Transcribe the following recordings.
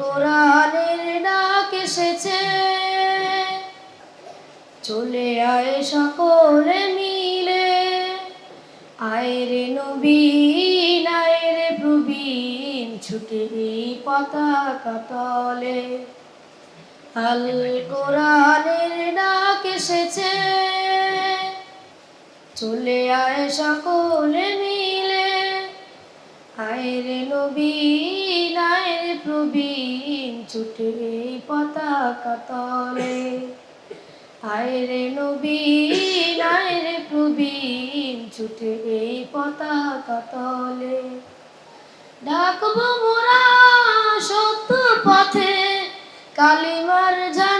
কোরআনের ডাক এসেছে। চলে আয় সকলে মিলে। আয় রে নবীন আয় রে প্রবীণ ছুটে এই পতাকা তলে। আল কোরআনের ডাক এসেছে। চলে আয় সকলে মিলে। আয় রে নবীন আয় রে প্রবীণ ছুটে পতাকা তলে। আয় রে নবীন আয়রে প্রবীণ ছুটে এই পতাকা তলে। ডাকবো মোরা সত্য পথে, কালিমার ঝান্ডা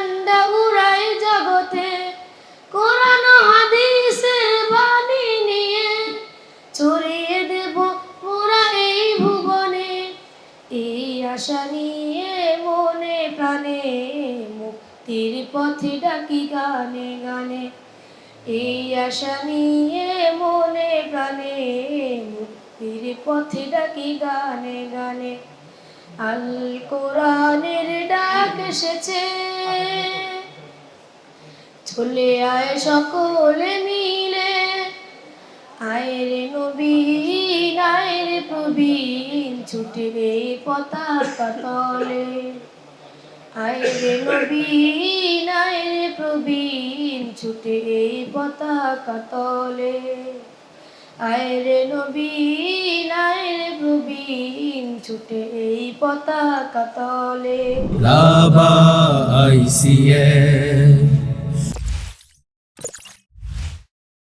আশা নিয়ে মনে প্রাণে মুক্তির পথে ডাকি গানে গানে। এই আশা নিয়ে মনে প্রাণে মুক্তির পথে ডাকি গানে গানে। আল কোরআনের ডাক এসেছে। চলে আয় সকলে মিলে। আয় রে নবীন আয় প্রবীণ ছুটে রে পতাকা তলে। আয় রে নবীন আয় রে প্রবীণ ছুটে এই পতাকা তলে। আয় রে নবীন আয় রে প্রবীণ ছুটে এই পতাকা তলে। Lava ICS